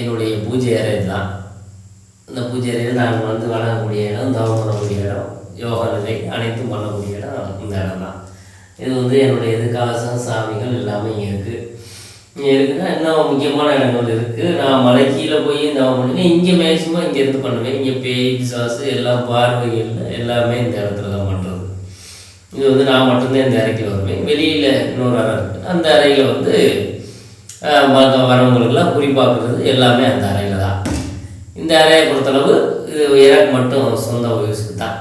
என்னுடைய பூஜை அறை தான் இந்த பூஜை அறையில் நான் வந்து வணங்கக்கூடிய இடம் தவம் பண்ணக்கூடிய இடம் யோகா நிலை அனைத்தும் பண்ணக்கூடிய இடம் இந்த இடம் தான் இது வந்து என்னுடைய இது கலசம் சாமிகள் எல்லாமே இங்கே இருக்குது இங்கே இருக்குன்னா இன்னும் முக்கியமான இடங்கள் இருக்குது நான் மலை கீழே போய் தவம் பண்ணுவேன் இங்கே மேக்சிமம் இங்கேருந்து பண்ணுவேன். இங்கே பேய் பிசாசு எல்லாம் பார்வைகள் எல்லாமே இந்த இடத்துல தான் பண்ணுறது இது வந்து நான் மட்டும்தான் இந்த அறைக்கு வருவேன். வெளியில் இன்னொரு அறை இருக்குது அந்த அறையில் வந்து வரவங்களுக்கெல்லாம் குறிப்பாக்குறது எல்லாமே அந்த அறையில் தான். இந்த அறையை பொறுத்தளவு இது எனக்கு மட்டும் சொந்த யூஸுக்கு தான்.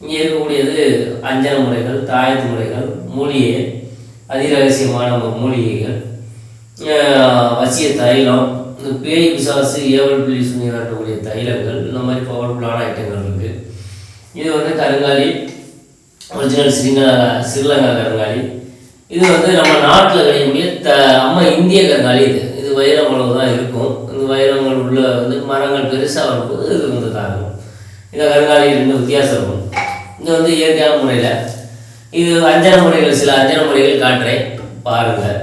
இங்கே இருக்கக்கூடியது அஞ்சன முறைகள் தாயத்து முறைகள் மூலிகை அதிரகசியமான மூலிகைகள் வசிய தைலம் இந்த பேய் பிசாசு ஏவல் பிள்ளி சுனியாட்டக்கூடிய தைலங்கள் இந்த மாதிரி பவர்ஃபுல்லான ஐட்டங்கள் இருக்குது இது வந்து கருங்காலி ஒரிஜினல் ஸ்ரீலங்கா ஸ்ரீலங்கா கருங்காலி இது வந்து நம்ம நாட்டில் கிடைக்கக்கூடிய த அம்மா இந்திய கருங்காலி இது இது வைரம் தான் இருக்கும். இந்த வைரங்கள் உள்ள வந்து மரங்கள் பெருசாக வரும்போது இது வந்து தாங்கும். இந்த கருங்காலி ரெண்டு வித்தியாசம் இருக்கும். இது வந்து இயற்கையான முறையில். இது அஞ்சன முறைகள் சில அஞ்சன முறைகள் காட்டுறேன். பாருங்கள்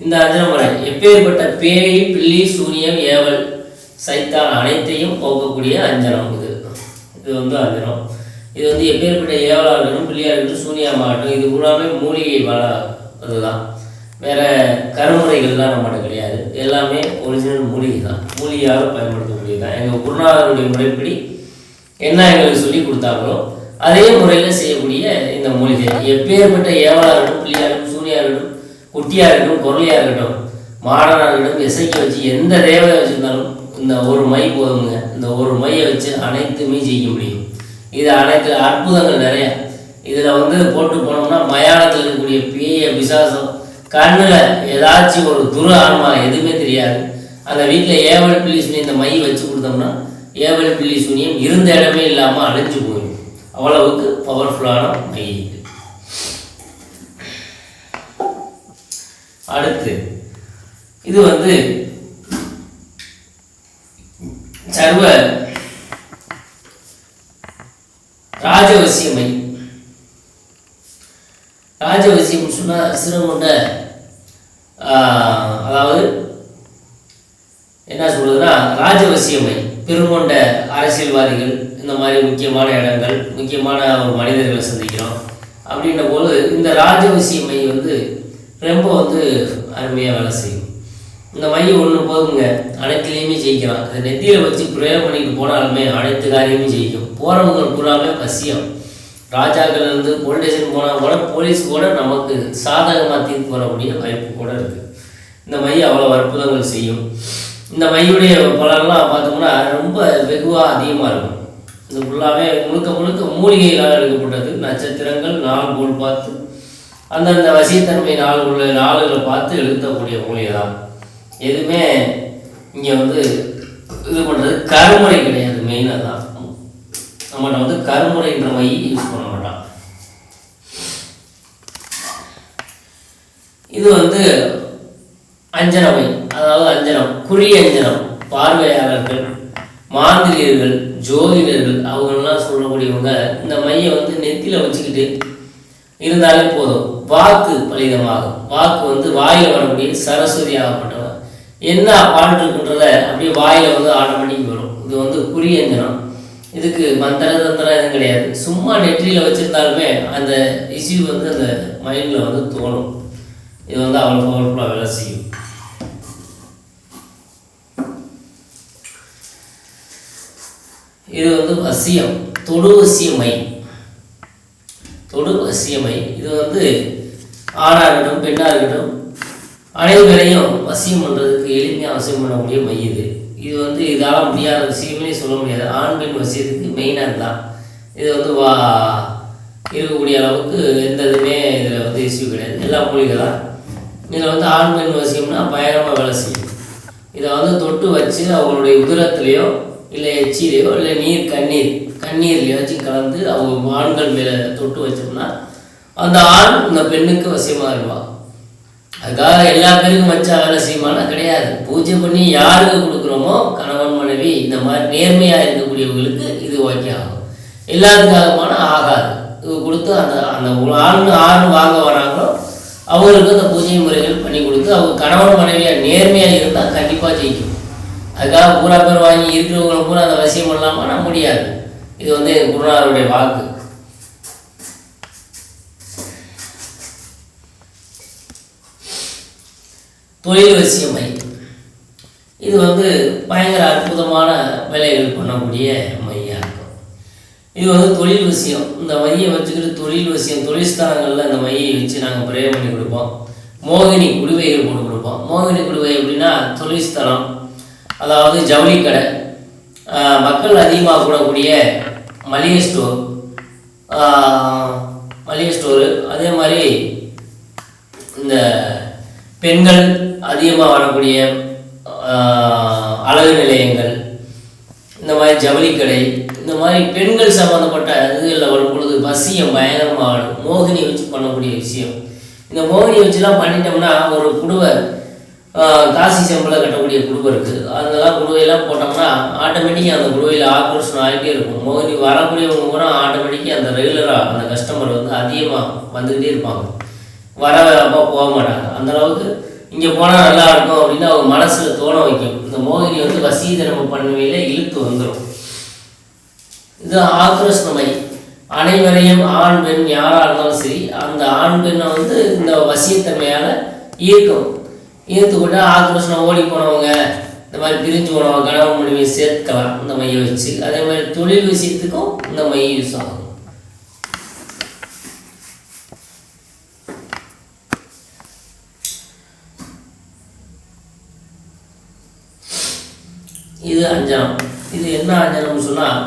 இந்த அஞ்சனமுறை எப்பேற்பட்ட பேய் பில்லி சூனியம் ஏவல் சைத்தான் அனைத்தையும் போக்கக்கூடிய அஞ்சனம் இது. இது வந்து அஞ்சனம். இது வந்து எப்பேற்பட்ட ஏவலாக இருக்கணும் பிள்ளையாக இருக்கட்டும் சூனியமாகட்டும் இது பூராமே மூலிகை வள இதுதான் வேறு கருமுறைகள்லாம் நம்மகிட்ட கிடையாது. எல்லாமே ஒரிஜினல் மூலிகை தான். மூலிகையாக பயன்படுத்தக்கூடியது தான் எங்கள் குருநாதருடைய முறைப்படி என்ன எங்களுக்கு சொல்லி கொடுத்தாங்களோ அதே முறையில் செய்யக்கூடிய இந்த மூலிகை. எப்பேற்பட்ட ஏவலாக இருக்கட்டும் பிள்ளையாக இருக்கட்டும் சூனியாக இருக்கட்டும் குட்டியாக இருக்கட்டும் குரலையாக இருக்கட்டும் மாடனாக இருக்கட்டும் இசைக்க வச்சு எந்த தேவையை வச்சுருந்தாலும் இந்த ஒரு மை போதுங்க இந்த ஒரு மையை வச்சு அனைத்துமே செய்ய முடியும். இது அனைத்து அற்புதங்கள் நிறைய. இதில் வந்து போட்டு போனோம்னா மயானத்தில் இருக்கக்கூடிய பேய விசாசம் கண்ணில் ஏதாச்சும் ஒரு துரு ஆன்மா எதுவுமே தெரியாது. அந்த வீட்டில் ஏவல் பிள்ளி சுனி இந்த மை வச்சு கொடுத்தோம்னா ஏவல் பில்லி சுனியம் இருந்த இடமே இல்லாமல் அழிஞ்சு போயிடும். அவ்வளவுக்கு பவர்ஃபுல்லான மை அடுத்து இது வந்து சர்வ ராஜவசியமை ராஜவசியம் சொன்னால் சிறுமுண்ட அதாவது என்ன சொல்றதுன்னா ராஜவசியமை பெருங்கொண்ட அரசியல்வாதிகள் இந்த மாதிரி முக்கியமான இடங்கள் முக்கியமான ஒரு மனிதர்களை சந்திக்கிறோம் அப்படின்ற போது இந்த ராஜவசியமை வந்து ரொம்ப வந்து அருமையாக வேலை செய்யும். இந்த மையம் ஒன்று போதுங்க. அனைத்துலேயுமே ஜெயிக்கலாம். அது நெத்தியில் வச்சு ப்ரேயர் பண்ணிட்டு போனாலுமே அனைத்து காரியமும் ஜெயிக்கும். போகிறவங்க பூராமே பசியம். ராஜாக்கள் இருந்து போலீஸ் ஸ்டேஷன் போனால் கூட போலீஸ் கூட நமக்கு சாதகமாக தீர்ப்பு வரக்கூடிய வாய்ப்பு கூட இருக்குது இந்த மையம் அவ்வளோ அற்புதங்கள் செய்யும். இந்த மையுடைய பலன்லாம் பார்த்தோம்னா ரொம்ப வெகுவாக அதிகமாக இருக்கும். இது ஃபுல்லாகவே முழுக்க முழுக்க மூலிகைகளால் எடுக்கப்பட்டது. நட்சத்திரங்கள் நாள் கோல் பார்த்து அந்தந்த வசியத்தன்மை நாள் உள்ள நாளுகளை பார்த்து எழுத்தக்கூடிய மூலிகை தான் எதுவுமே இங்கே வந்து இது பண்ணுறது கருமுறை கிடையாது மெயினாக தான் நம்மகிட்ட வந்து கருமுறைன்ற மை யூஸ் பண்ண மாட்டான். இது வந்து அஞ்சனமை அதாவது அஞ்சனம் குறி அஞ்சனம். பார்வையாளர்கள் மாந்திரியர்கள் ஜோதிடர்கள் அவங்கெல்லாம் சொல்லக்கூடியவங்க இந்த மையை வந்து நெத்தியில் வச்சுக்கிட்டு இருந்தாலே போதும். வாக்கு பலிதமாகும். வாக்கு வந்து வாயில் வரக்கூடிய சரஸ்வதி ஆகப்பட்டவன் என்ன பாட்டு இருக்குன்றத அப்படியே வாயில் வந்து ஆட்டோமேட்டிக் வரும் இது வந்து குறியஞ்சனம் இதுக்கு மந்திர தந்திரம் எதுவும் கிடையாது. சும்மா நெற்றியில் வச்சுருந்தாலுமே அந்த இஷ்யூ வந்து அந்த மைண்டில் வந்து தோணும். இது வந்து அவ்வளோ பவர்ஃபுல்லாக வேலை செய்யும். இது வந்து வசியம். தொடு வசியமை. தொடு வசியமை. இது வந்து ஆணாக இருக்கட்டும் பெண்ணாக இருக்கட்டும் அனைவரையும் வசியம் பண்ணுறதுக்கு எளிமையாக வசியம் பண்ணக்கூடிய மை இது. இது வந்து இதால் முடியாத விஷயமே சொல்ல முடியாது. ஆண் பெண் வசியத்துக்கு மெயினாக தான் இது வந்து வா இருக்கக்கூடிய அளவுக்கு எந்த இதுவுமே இதில் வந்து இஷ்யூ கிடையாது. எல்லா மூலிகை தான். இதில் வந்து ஆண் பெண் வசியம்னா பயங்கரமாக வேலை செய்யும். இதை வந்து தொட்டு வச்சு அவங்களுடைய உதிரத்துலேயோ இல்லை எச்சிலையோ இல்லை நீர் கண்ணீர் கண்ணீர்லையோ வச்சு கலந்து அவங்க ஆண்கள் மேலே தொட்டு வச்சோம்னா அந்த ஆண் இந்த பெண்ணுக்கு வசியமாக இருப்பாள் அதுக்காக எல்லா பேருக்கும் வச்சா வேலை செய்யுமானா கிடையாது. பூஜை பண்ணி யாருக்கு கொடுக்குறோமோ கணவன் மனைவி இந்த மாதிரி நேர்மையாக இருக்கக்கூடியவங்களுக்கு இது ஓகே ஆகும். எல்லாருக்காகமான ஆகாது. இது கொடுத்து அந்த அந்த ஒரு ஆண் ஆண் வாங்க வராங்களோ அவங்களுக்கு அந்த பூஜை முறைகள் பண்ணி கொடுத்து அவங்க கணவன் மனைவியாக நேர்மையாக இருந்தால் கண்டிப்பாக ஜெயிக்கும். அதுக்காக பூரா பேர் வாங்கி இருக்கிறவங்களை பூரா அந்த வசியம் பண்ணலாமா முடியாது. இது வந்து குருநாதருடைய வாக்கு. தொழில் வசிய மை இது வந்து பயங்கர அற்புதமான வேலைகள் பண்ணக்கூடிய மையாக இருக்கும். இது வந்து தொழில் விஷயம். இந்த மையை வச்சுக்கிட்டு தொழில் விஷயம் தொழில் ஸ்தானங்களில் இந்த மையை வச்சு நாங்கள் ப்ரே பண்ணி கொடுப்போம். மோகினி குடுவைகள் போட்டு கொடுப்போம். மோகினி குடுவை எப்படின்னா தொழில் ஸ்தலம் அதாவது ஜவுளி கடை மக்கள் அதிகமாக கூடக்கூடிய மளிகை ஸ்டோர் மளிகை ஸ்டோரு அதே மாதிரி இந்த பெண்கள் அதிகமாக வரக்கூடிய அழகு நிலையங்கள் இந்த மாதிரி ஜவுளிக்கடை இந்த மாதிரி பெண்கள் சம்மந்தப்பட்ட இதுகளில் வரும் பொழுது வசியம் பயங்கரமாக ஆடும் மோகினி வச்சு பண்ணக்கூடிய விஷயம். இந்த மோகினி வச்சுலாம் பண்ணிட்டோம்னா ஒரு குடுவை காசி செம்பில் கட்டக்கூடிய குடுவை இருக்குது அதெல்லாம் குடுவையெல்லாம் போட்டோம்னா ஆட்டோமேட்டிக்காக அந்த குடுவையில் ஆக்ரோஷம் ஆகிட்டே இருக்கும். மோகினி வரக்கூடியவங்க கூட ஆட்டோமேட்டிக்காக அந்த ரெகுலராக அந்த கஸ்டமர் வந்து அதிகமாக வந்துக்கிட்டே இருப்பாங்க. வர அப்போ போக மாட்டாங்க. அந்தளவுக்கு இங்கே போனால் நல்லா இருக்கும் அப்படின்னு அவங்க மனசில் தோண வைக்கும். இந்த மோகினி வந்து வசீகரம் பண்ணுவையில் இழுத்து வந்துடும் இது ஆக்ரோஷமை அனைவரையும் ஆண் பெண் யாராக இருந்தாலும் சரி அந்த ஆண் பெண்ணை வந்து இந்த வசியத்தன்மையால் ஈர்க்கும். ஈர்த்து கொண்டு ஆக்ரோஷம் ஓடி போனவங்க இந்த மாதிரி பிரிஞ்சு போனவங்க கணவன் மனைவியை சேர்க்கலாம் இந்த மையை வச்சு. அதே மாதிரி தொழில் விஷயத்துக்கும் இந்த மைய யூஸ் ஆகும். இது அஞ்சனம். இது என்ன அஞ்சனம்னு சொன்னால்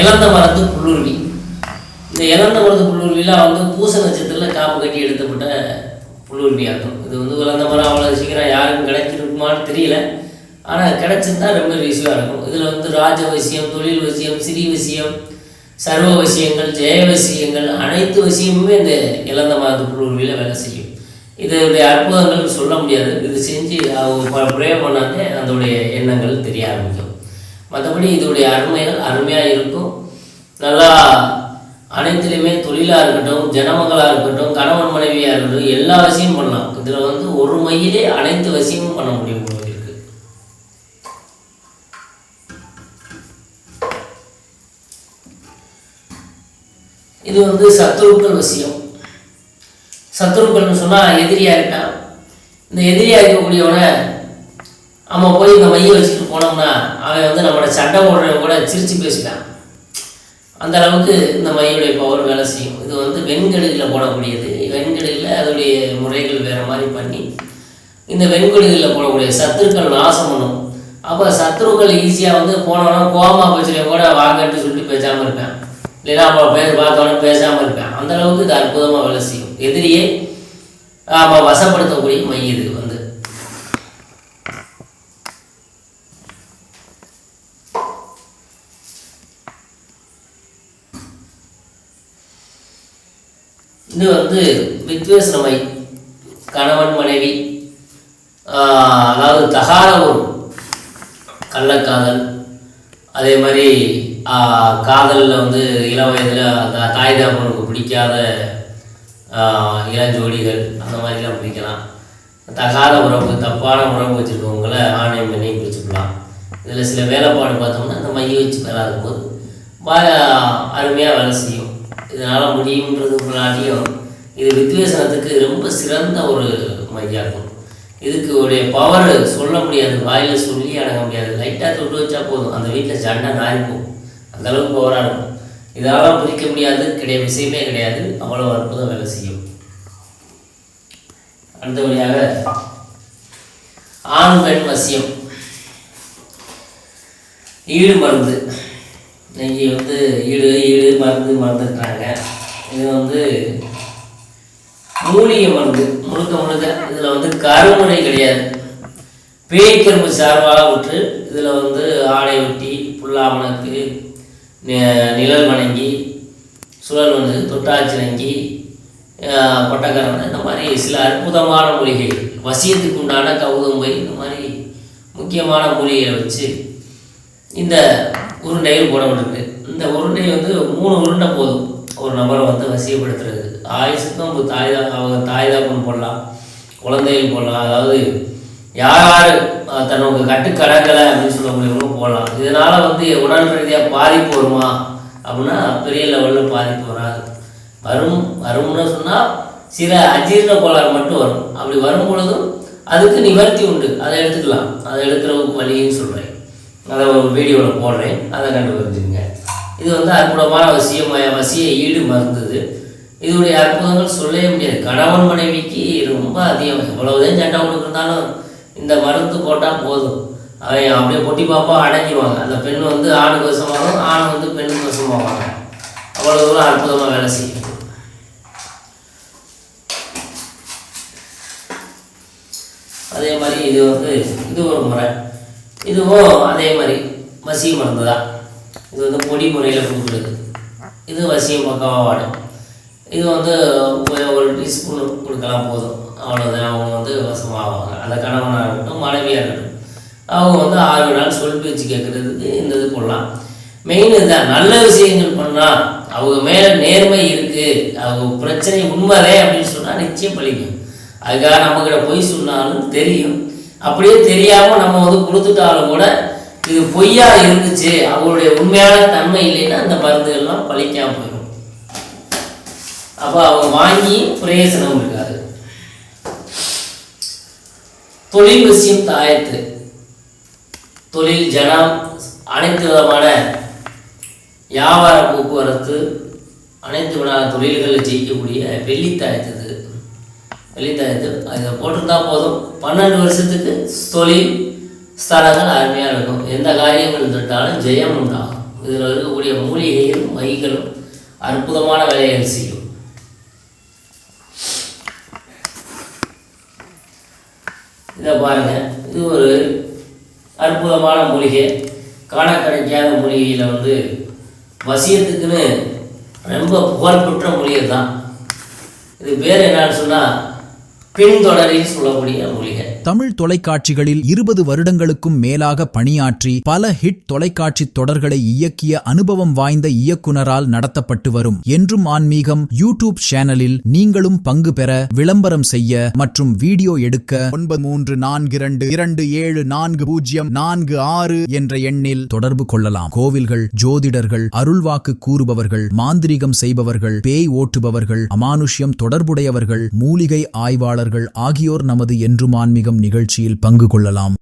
இழந்த மரத்து புல்லுருவி. இந்த இழந்த மரத்து புல்லுருவிலாம் வந்து பூச நட்சத்திரத்தில் காப்பு கட்டி எடுத்தப்பட்ட புல்லுருவி இருக்கும் இது வந்து இழந்த மரம் அவ்வளோ சீக்கிரம் யாருக்கும் கிடைச்சிருக்குமான்னு தெரியல. ஆனால் கிடைச்சிருந்தா ரொம்ப ஈஸியாக இருக்கும். இதில் வந்து ராஜவசியம் தொழில் வசியம் சிறி வசியம் சர்வ வசியங்கள் ஜெயவசியங்கள் அனைத்து வசியமுமே இந்த இழந்த மரத்து புல்லுருவியில் வேலை செய்யும். இதனுடைய அற்புதங்கள் சொல்ல முடியாது. இது செஞ்சு அவங்க ப்ரே பண்ணாலே அதோடைய எண்ணங்கள் தெரிய ஆரம்பிக்கும். மற்றபடி இதோடைய அருமைகள் அருமையாக இருக்கும். நல்லா அனைத்துலேயுமே தொழிலாக இருக்கட்டும் ஜனமங்களாக இருக்கட்டும் கணவன் மனைவியாக இருக்கட்டும் எல்லா விஷயமும் பண்ணலாம். இதில் வந்து ஒரு மையிலே அனைத்து வசியமும் பண்ண முடியும் போல இது வந்து சத்துருக்கள் விஷயம் சத்துருக்கள்னு சொன்னால் எதிரியாக இருக்கான். இந்த எதிரியாக இருக்கக்கூடியவனை நம்ம போய் இந்த மையை வச்சுட்டு போனோம்னா அவன் வந்து நம்மளோட சண்டை போடுறவன் கூட சிரித்து பேசிட்டான். அந்த அளவுக்கு இந்த மையுடைய பவர் வேலை செய்யும். இது வந்து வெண்கடுகில் போடக்கூடியது. வெண்கடுகில் அதோடைய முறைகள் வேறு மாதிரி பண்ணி இந்த வெண்கடுகில் போடக்கூடிய சத்துருக்கள் நாசம் பண்ணும். அப்போ சத்துருக்கள் ஈஸியாக வந்து போனோன்னா கோமா பச்சிலையும் கூட வாங்கன்ட்டு சொல்லிட்டு பேசாமல் இருப்பேன் இல்லைன்னா அவன் பேர் பார்த்தோன்னே பேசாமல் இருப்பேன். அந்த அளவுக்கு இது அற்புதமாக வேலை செய்யும். எதிரியே அவன் வசப்படுத்தக்கூடிய மை இது வந்து. இது வந்து வித்வேசனமை கணவன் மனைவி ஆஹ், அதாவது தகார ஒரு கள்ளக்காதல் அதே மாதிரி காதலில் வந்து இளம் வயதில் தாய் தகப்பனுக்கு பிடிக்காத இளஞ்சோடிகள் அந்த மாதிரிலாம் பிடிக்கலாம். தகாத உறவு தப்பான உறவு வச்சுருக்கவங்கள ஆணையம் பண்ணி பிடிச்சிக்கலாம். இதில் சில வேலைப்பாடு பார்த்தோம்னா இந்த மைய வச்சு பெறாத போது அருமையாக வேலை செய்யும். இதனால் முடியுன்றது முன்னாடியும் இது வித்வேசனத்துக்கு ரொம்ப சிறந்த ஒரு மையாக இருக்கும். இதுக்கு உடைய பவர் சொல்ல முடியாது வாயில் சொல்லி அடங்க முடியாது. லைட்டாக தொட்டு வச்சா போதும். அந்த வீட்டில் சண்டை நாரிப்போம் அந்த அளவுக்கு பவராக இருக்கும். இதெல்லாம் பிரிக்க முடியாது கிடையாது விஷயமே கிடையாது. அவ்வளோ அற்புதம் வேலை செய்யும். அடுத்தபடியாக ஆண் பெண் வசியம். ஈடு மருந்து. இன்னைக்கு வந்து ஈடு ஈடு மருந்து மறந்துட்டாங்க இது வந்து மூலிகை மருந்து. முழுக்க முழுக்க இதில் வந்து கருமுறை கிடையாது. பேய்கரும்பு சார்பாக விட்டு இதில் வந்து ஆடை வெட்டி புல்லாமணக்கு நிழல் வணங்கி சுழல் வந்து தொட்டாச்சிரங்கி கொட்டக்கரனை இந்த மாதிரி சில அற்புதமான மூலிகைகள். வசியத்துக்கு உண்டான கௌதம்பை இந்த மாதிரி முக்கியமான மூலிகைகளை வச்சு இந்த உருண்டைகள் போடப்பட்டிருக்கு. இந்த உருண்டை வந்து மூணு உருண்டை போதும். ஒரு நபரை வந்து வசியப்படுத்துறது. ஆயுசுக்கும் இப்போ தாய் தான் அவங்க தாய் தாப்பன் போடலாம். குழந்தைகள் போடலாம். அதாவது யார் யார் அஹ், கட்டு கடக்கலை அப்படின்னு சொல்லக்கூடியவங்க போகலாம் இதனால் வந்து உடல் ரீதியாக பாதிப்பு வருமா? அப்படின்னா பெரிய லெவலில் பாதிப்பு வராது. வரும் வரும்னு சொன்னால் சில அஜீரண கோளாறு மட்டும் வரும். அப்படி வரும் பொழுதும் அதுக்கு நிவர்த்தி உண்டு. அதை எடுத்துக்கலாம். அதை எடுக்கிற வழின்னு சொல்கிறேன் அதை ஒரு வீடியோவில் போடுறேன். அதை கண்டு புரிஞ்சுங்க இது வந்து அற்புதமான வசியமய வசிய ஈடு மருந்தது. இதனுடைய அற்புதங்கள் சொல்லவே முடியாது. கணவன் மனைவிக்கு ரொம்ப அதிகம். எவ்வளவுதான் சண்டை கொடுக்குறதாலும் இந்த மருந்து போட்டால் போதும். அவன் அப்படியே பொட்டி பாப்பா அடங்கிடுவாங்க. அந்த பெண் வந்து ஆணுக்கு வசமாகும் ஆண் வந்து பெண்ணுக்கு வசமாவாங்க அவ்வளோ தூரம் அற்புதமாக வேலை செய்யும். அதே மாதிரி இது வந்து இது ஒரு முறை. இதுவும் அதே மாதிரி வசிய மருந்து தான். இது வந்து பொடி முறையில் கொடுக்குறது. இது வசியம் பக்கமாக வாடும் இது வந்து ஒரு- ஒரு டீஸ்பூன் கொடுக்கலாம் போதும். அவ்வளோதான் அவங்க வந்து வசமாவாங்க. அந்த கணவனாக இருக்கட்டும் மனைவியாக இருக்கட்டும். அவங்க வந்து ஆறு நாள் சொல் பேச்சு கேட்குறதுக்கு இந்த இது போடலாம். மெயின் இதுதான். நல்ல விஷயங்கள் பண்ணால் அவங்க மேலே நேர்மை இருக்குது அவங்க பிரச்சனை உண்மைதே அப்படின்னு சொன்னால் நிச்சயம் பழிக்கும். அதுக்காக நம்மக்கிட்ட பொய் சொன்னாலும் தெரியும். அப்படியே தெரியாமல் நம்ம வந்து கொடுத்துட்டாலும் கூட இது பொய்யா இருந்துச்சு. அவங்களுடைய உண்மையான தன்மை இல்லைன்னா அந்த மருந்துகள்லாம் பழிக்காமல் போயிடும். அப்போ அவங்க வாங்கி பிரயோசனம் இருக்காது. தொழில் விஷயம் தாயத்து. தொழில் ஜனம் அனைத்து விதமான வியாபார போக்குவரத்து அனைத்து விதமான தொழில்களை ஜெயிக்கக்கூடிய வெள்ளித்தாயத்து இது. வெள்ளித்தாயத்து அதை போட்டிருந்தா போதும். பன்னெண்டு வருஷத்துக்கு தொழில் ஸ்தலங்கள் அருமையாக இருக்கும். எந்த காரியங்கள் தொட்டாலும் ஜெயம் உண்டாகும். இதில் இருக்கக்கூடிய மூலிகைகளும் மைகளும் அற்புதமான வேலைகள் செய்யும். இதை பாருங்கள் இது ஒரு அற்புதமான மூலிகை. காண கிடைக்காத மூலிகையில் வந்து வசியத்துக்குன்னு ரொம்ப புகழ்பெற்ற மூலிகை தான் இது பேர் என்னன்னு சொன்னால் பின்தொடரின்னு சொல்லக்கூடிய மொழிகள் தமிழ் தொலைக்காட்சிகளில் இருபது வருடங்களுக்கும் மேலாக பணியாற்றி பல ஹிட் தொலைக்காட்சி தொடர்களை இயக்கிய அனுபவம் வாய்ந்த இயக்குனரால் நடத்தப்பட்டு வரும் என்றும் ஆன்மீகம் யூடியூப் சேனலில் நீங்களும் பங்கு பெற விளம்பரம் செய்ய மற்றும் வீடியோ எடுக்க ஒன்பது மூன்று நான்கு இரண்டு இரண்டு ஏழு நான்கு பூஜ்ஜியம் நான்கு ஆறு என்ற எண்ணில் தொடர்பு கொள்ளலாம். கோவில்கள் ஜோதிடர்கள் அருள்வாக்கு கூறுபவர்கள் மாந்திரிகம் செய்பவர்கள் பேய் ஓட்டுபவர்கள் அமானுஷ்யம் தொடர்புடையவர்கள் மூலிகை ஆய்வாளர் ஆய்வாளர்கள் ஆகியோர் நமது என்றும் ஆன்மீகம் நிகழ்ச்சியில் பங்கு கொள்ளலாம்.